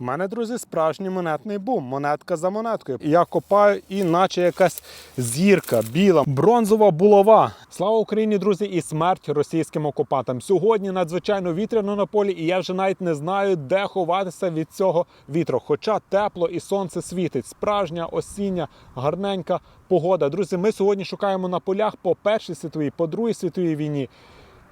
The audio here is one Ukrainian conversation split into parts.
У мене, друзі, справжній монетний бум. Монетка за монеткою. Я копаю, і наче якась зірка, біла, бронзова булава. Слава Україні, друзі, і смерть російським окупантам. Сьогодні надзвичайно вітряно на полі, і я вже навіть не знаю, де ховатися від цього вітру. Хоча тепло і сонце світить. Справжня осіння, гарненька погода. Друзі, ми сьогодні шукаємо на полях по першій світовій, по другій світовій війні.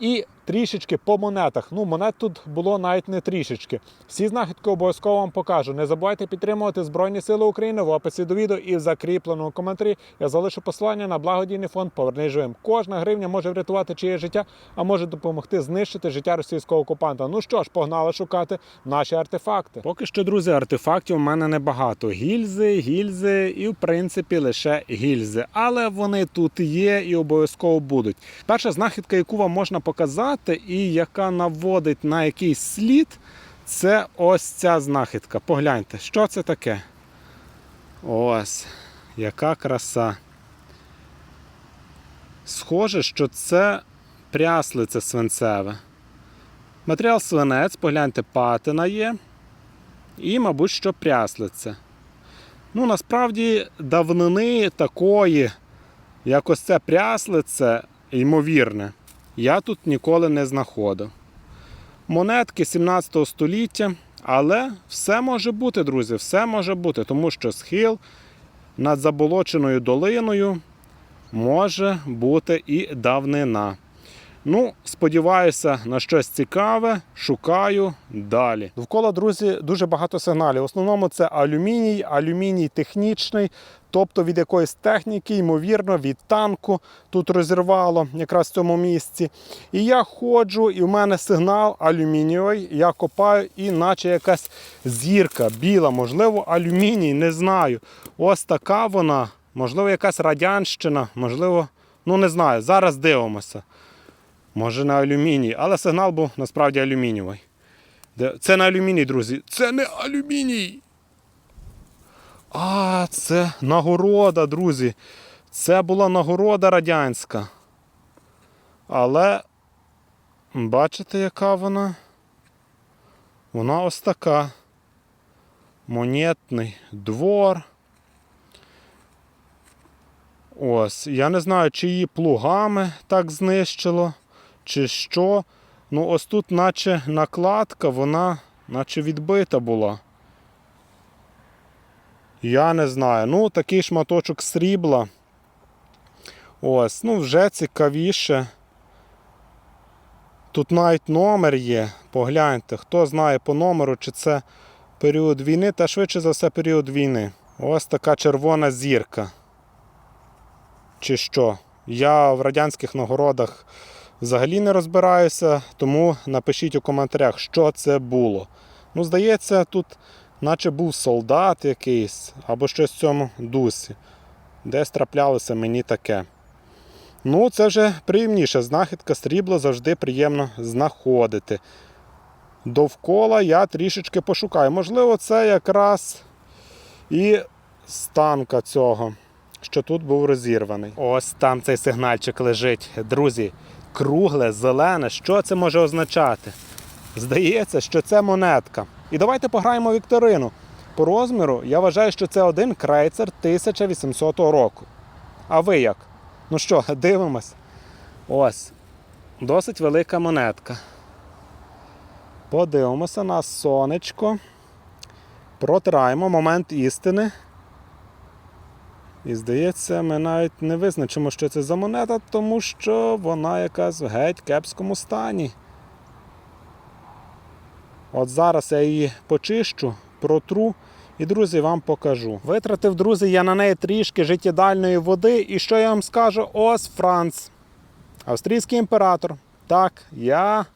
І трішечки по монетах. Ну, монет тут було навіть не трішечки. Всі знахідки обов'язково вам покажу. Не забувайте підтримувати Збройні Сили України в описі до відео і в закріпленому коментарі. Я залишу посилання на благодійний фонд Повернись живим. Кожна гривня може врятувати чиє життя, а може допомогти знищити життя російського окупанта. Ну що ж, погнали шукати наші артефакти. Поки що, друзі, артефактів у мене небагато. Гільзи, гільзи і, в принципі, лише гільзи. Але вони тут є і обов'язково будуть. Перша знахідка, яку вам можна показати, і яка наводить на якийсь слід, це ось ця знахідка. Погляньте, що це таке? Ось, яка краса. Схоже, що це пряслиця свинцеве. Матеріал свинець, погляньте, патина є. І, мабуть, що пряслиця. Ну, насправді, давнини такої, як ось це пряслице, ймовірне, я тут ніколи не знаходив. Монетки 17 століття, але все може бути, друзі, все може бути, тому що схил над заболоченою долиною може бути і давнина. Ну, сподіваюся на щось цікаве, шукаю далі. Довкола, друзі, дуже багато сигналів. В основному це алюміній, алюміній технічний, тобто від якоїсь техніки, ймовірно, від танку тут розірвало якраз в цьому місці. І я ходжу, і в мене сигнал алюмінієвий. Я копаю, і наче якась зірка біла, можливо, алюміній, не знаю. Ось така вона, можливо, якась радянщина, можливо, ну не знаю. Зараз дивимося. Може на алюміній, але сигнал був насправді алюмінієвий. Це не алюміній, друзі. Це не алюміній. А, це нагорода, друзі. Це була нагорода радянська. Але бачите, яка вона? Вона ось така. Монетний двор. Ось. Я не знаю, чи її плугами так знищило, чи що. Ну, ось тут, наче накладка, вона наче відбита була. Я не знаю. Ну, такий шматочок срібла. Ось, ну вже цікавіше. Тут навіть номер є. Погляньте, хто знає по номеру, чи це період війни, та швидше за все період війни. Ось така червона зірка. Чи що? Я в радянських нагородах взагалі не розбираюся, тому напишіть у коментарях, що це було. Ну, здається, тут наче був солдат якийсь або щось в цьому дусі. Десь траплялося мені таке. Ну, це вже приємніше. Знахідка срібла завжди приємно знаходити. Довкола я трішечки пошукаю. Можливо, це якраз і з танка цього, що тут був розірваний. Ось там цей сигнальчик лежить. Друзі, кругле, зелене. Що це може означати? Здається, що це монетка. І давайте пограємо вікторину. По розміру я вважаю, що це один крейцер 1800 року. А ви як? Ну що, дивимось. Ось. Досить велика монетка. Подивимося на сонечко. Протираємо момент істини. І здається, ми навіть не визначимо, що це за монета, тому що вона якась в геть кепському стані. От зараз я її почищу, протру і, друзі, вам покажу. Витратив, друзі, я на неї трішки життєдальної води. І що я вам скажу? Ось Франц, австрійський імператор. Так, я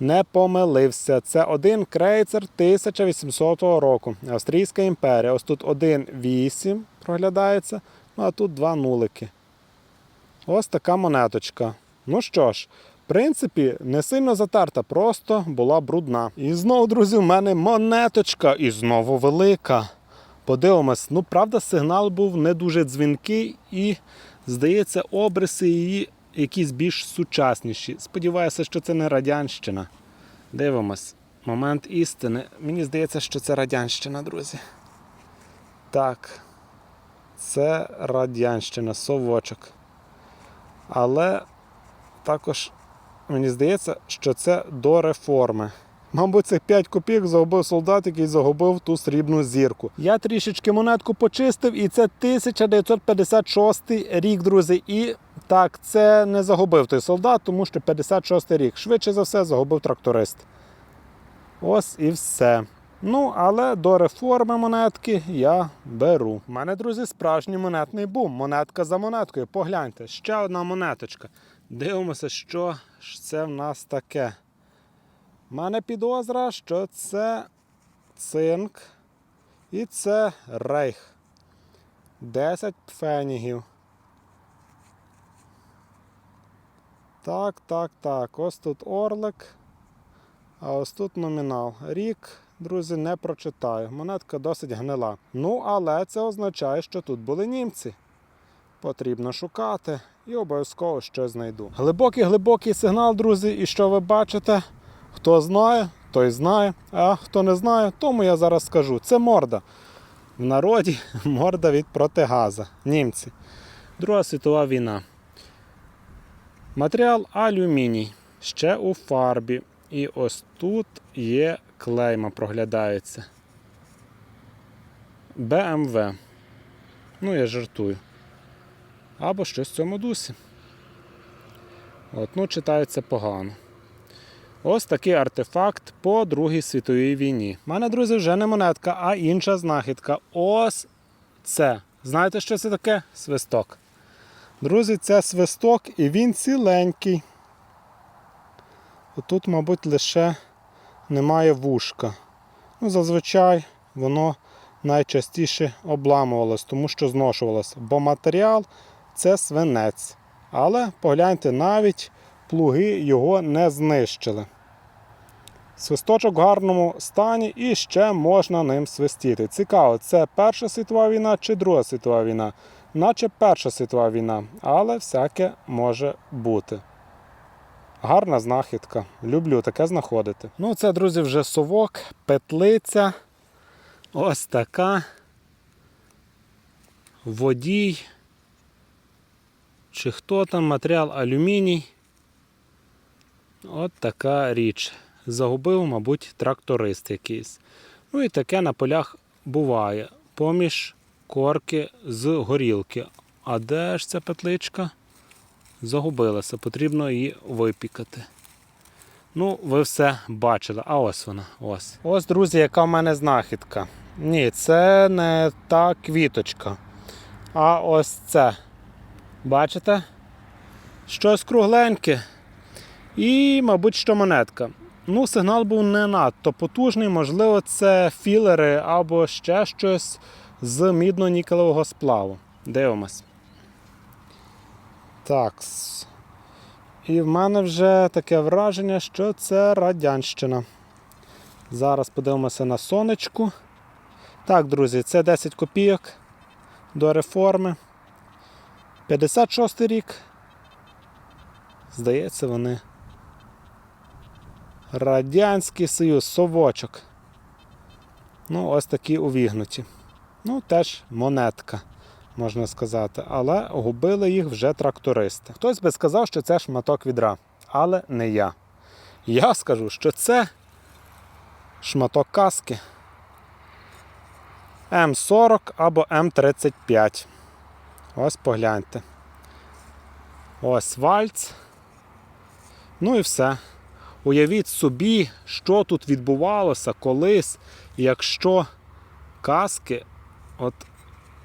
не помилився. Це один крейцер 1800 року. Австрійська імперія. Ось тут 1,8 проглядається, ну а тут два нулики. Ось така монеточка. Ну що ж, в принципі, не сильно затерта, просто була брудна. І знову, друзі, в мене монеточка і знову велика. Подивимось, ну правда, сигнал був не дуже дзвінкий і, здається, обриси її якісь більш сучасніші. Сподіваюся, що це не радянщина. Дивимось. момент істини. Мені здається, що це радянщина, друзі. Так. Це радянщина, совочок. Але також мені здається, що це до реформи. Мабуть, цих 5 копійок загубив солдат, який загубив ту срібну зірку. Я трішечки монетку почистив, і це 1956 рік, друзі. І так, це не загубив той солдат, тому що 56 рік. Швидше за все, загубив тракторист. Ось і все. Ну, але до реформи монетки я беру. У мене, друзі, справжній монетний бум. Монетка за монеткою. Погляньте, ще одна монеточка. Дивимося, що ж це в нас таке. У мене підозра, що це цинк і це рейх. 10 пфенігів. Так, так, так. Ось тут орлик. А ось тут номінал. Рік, друзі, не прочитаю. Монетка досить гнила. Ну, але це означає, що тут були німці. Потрібно шукати і обов'язково щось знайду. Глибокий глибокий сигнал, друзі, і що ви бачите? Хто знає, той знає. А хто не знає, тому я зараз скажу. Це морда. В народі морда від протигаза. Німці. Друга світова війна. Матеріал алюміній. Ще у фарбі. І ось тут є клейма, проглядається. БМВ. Ну, я жартую. Або щось в цьому дусі. От, ну, читається погано. Ось такий артефакт по Другій світовій війні. У мене, друзі, вже не монетка, а інша знахідка. Ось це. Знаєте, що це таке? Свисток. Друзі, це свисток і він ціленький. Отут, мабуть, лише немає вушка. Ну, зазвичай воно найчастіше обламувалось, тому що зношувалося. Бо матеріал це свинець. Але погляньте, навіть плуги його не знищили. Свисточок в гарному стані і ще можна ним свистіти. Цікаво, це Перша світова війна чи Друга світова війна? Наче Перша світова війна, але всяке може бути. Гарна знахідка. Люблю таке знаходити. Ну, це, друзі, вже совок, петлиця. Ось така. Водій. Чи хто там матеріал алюміній. От така річ. Загубив, мабуть, тракторист якийсь. Ну і таке на полях буває. Поміж корки з горілки. А де ж ця петличка? Загубилася, потрібно її випікати. Ну, ви все бачили. А ось вона. Ось. Ось, друзі, яка в мене знахідка. Ні, це не та квіточка. А ось це. Бачите? Щось кругленьке. І, мабуть, що монетка. Ну, сигнал був не надто потужний, можливо, це філери або ще щось з мідно-нікелевого сплаву. Дивимось. Так. І в мене вже таке враження, що це радянщина. Зараз подивимося на сонечку. Так, друзі, це 10 копійок до реформи. 56 рік. Здається, вони. Радянський Союз, совочок. Ну, ось такі увігнуті. Ну, теж монетка, можна сказати. Але губили їх вже трактористи. Хтось би сказав, що це шматок відра, але не я. Я скажу, що це шматок каски М40 або М35. Ось погляньте. Ось вальц. Ну і все. Уявіть собі, що тут відбувалося колись, якщо каски от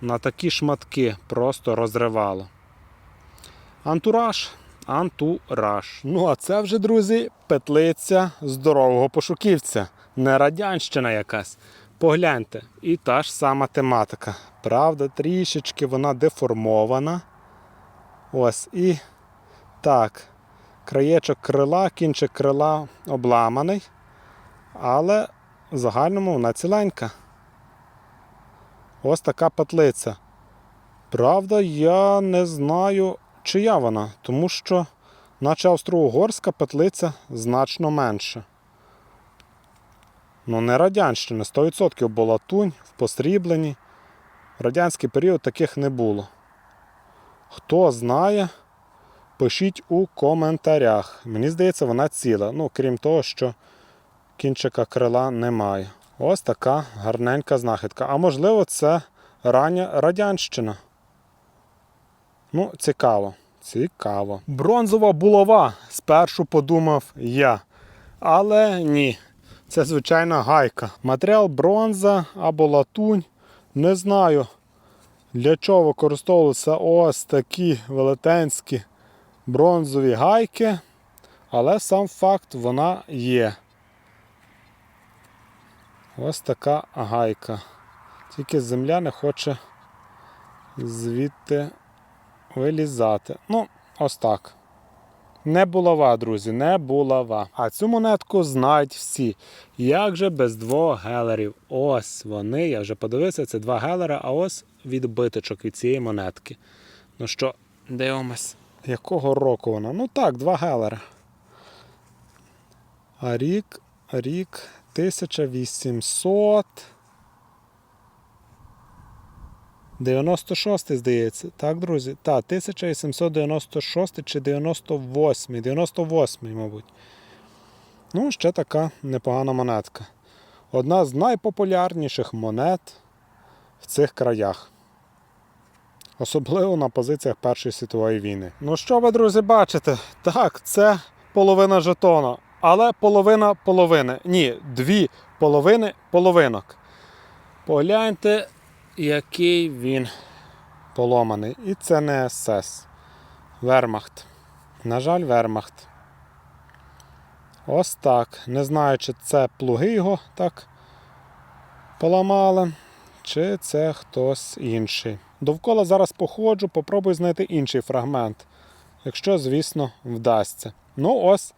на такі шматки просто розривало. Антураж, антураж. Ну, а це вже, друзі, петлиця здорового пошуківця. Не радянщина якась. Погляньте, і та ж сама тематика. Правда, трішечки вона деформована. Ось і так. Краєчок крила, кінчик крила обламаний, але в загальному вона ціленька. Ось така петлиця. Правда, я не знаю, чия вона, тому що, наче австро-угорська петлиця значно менша. Ну, не радянщина, 100% була латунь в посрібленні. В радянський період таких не було. Хто знає, пишіть у коментарях. Мені здається, вона ціла. Ну, крім того, що кінчика крила немає. Ось така гарненька знахідка. А можливо, це рання радянщина. Ну, цікаво. Цікаво. Бронзова булава. Спершу подумав я. Але ні. Це звичайна гайка. Матеріал бронза або латунь. Не знаю, для чого використовуються ось такі велетенські бронзові гайки. Але сам факт вона є. Ось така гайка. Тільки земля не хоче звідти вилізати. Ну, ось так. Не булава, друзі, не булава. А цю монетку знають всі. Як же без двох гелерів? Ось вони, я вже подивився, це два гелера, а ось відбиточок від цієї монетки. Ну що, дивимось, якого року вона? Ну так, два гелера. А рік, рік 1800. 96, здається. Так, друзі? Так, 1896 чи 98. 98, мабуть. Ну, ще така непогана монетка. Одна з найпопулярніших монет в цих краях. Особливо на позиціях Першої світової війни. Ну що ви, друзі, бачите? Так, це половина жетона. Але половина половини. Ні, дві половини половинок. Погляньте, який він поломаний. І це не СС. Вермахт. На жаль, Вермахт. Ось так. Не знаю, чи це плуги його так поламали, чи це хтось інший. Довкола зараз походжу, попробую знайти інший фрагмент. Якщо, звісно, вдасться. Ну, ось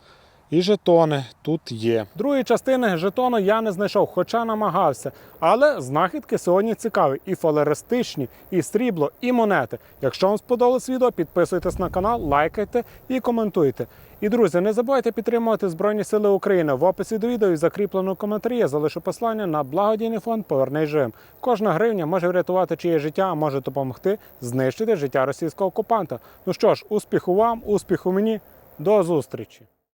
і жетони тут є. Другої частини жетону я не знайшов, хоча намагався. Але знахідки сьогодні цікаві. І фалеристичні, і срібло, і монети. Якщо вам сподобалось відео, підписуйтесь на канал, лайкайте і коментуйте. І друзі, не забувайте підтримувати Збройні Сили України. В описі до відео і закріпленому коментарі я залишу послання на благодійний фонд Повернись живим. Кожна гривня може врятувати чиє життя, а може допомогти знищити життя російського окупанта. Ну що ж, успіху вам, успіху мені, до зустрічі!